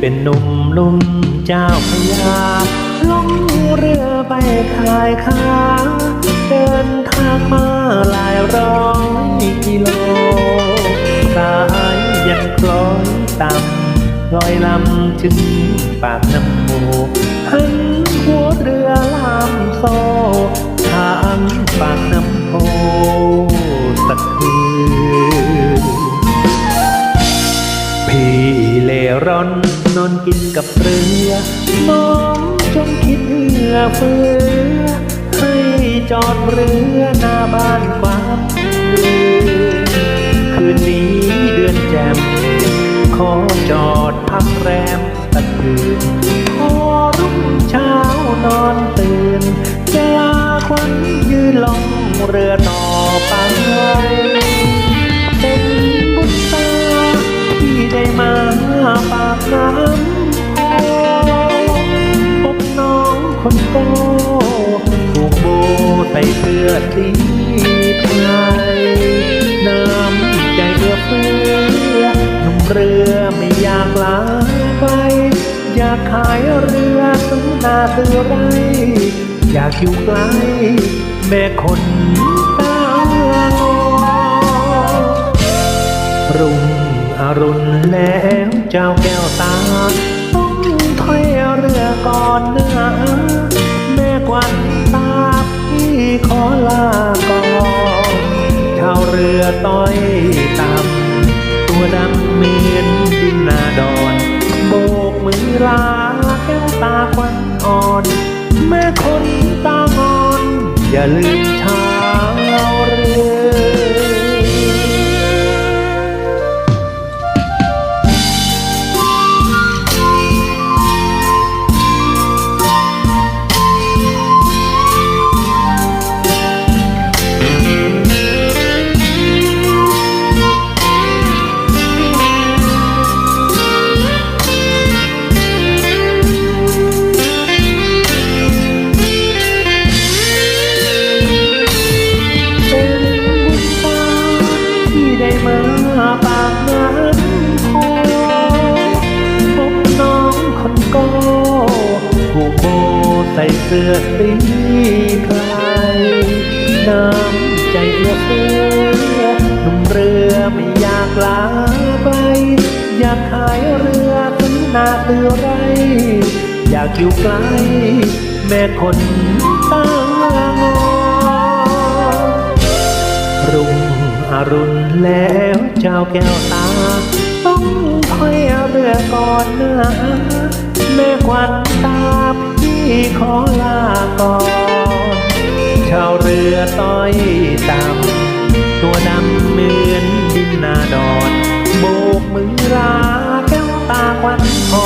เป็นหนุ่มลุ่มเจ้าพยาล่องเรือไปขายค้า เดินทางมาหลายร้อยกิโลสายยังคล้อยต่ำลอยลำถึงปากน้ำโมหันหัวเรือลำโซทางปากน้ำโพสักคืนพี่เล่ร่อน นอนกินกับเรือน้องจงคิดเอื้อเฟื้อให้จอดเรือหน้าบ้านความคืนนี้เดือนแจ่มขอจอดพักแรมตะคืนพอรุ่งเช้านอนตื่นจะลาควันยืนลงเรือต่อไป ปากน้ำพพบน้องคนโกถูกโบใส่เสื้อสีไทยน้ำใจเอื้อเฟื้อหนุ่มเรือไม่อยากลาไป อยากขายเรือซื้อนาซื้อไรอยากอยู่ใกล้แม่คนตาลอรุ่ง อรุณแล้วเจ้าแก้วตาต้องถอยเรือก่อนเนื้อแม่กวันตาพี่ขอลาก่อนชาวเรือต้อยต่ำตัวดำเหมือนดินนาดอนโบกมือลาแก้วตาควันอ่อน แม่คนตางอน อย่าลืมชา ใส่เสื้อสีไพรน้ำใจเอื้อเฟื้อหนุ่มเรือไม่อยากลาไป อยากขายเรือถึงนาเตือไร อยากอยู่ใกล แม่คนตางอนรุ่งอรุณแล้วเจ้าแก้วตา ต้องถอยเรือก่อนนะแม่ควันตา ขอลาก่อนชาวเรือต้อยต่ำตัวดำเหมือนดินนาดอนโบกมือลาแก้วตาควันอ่อน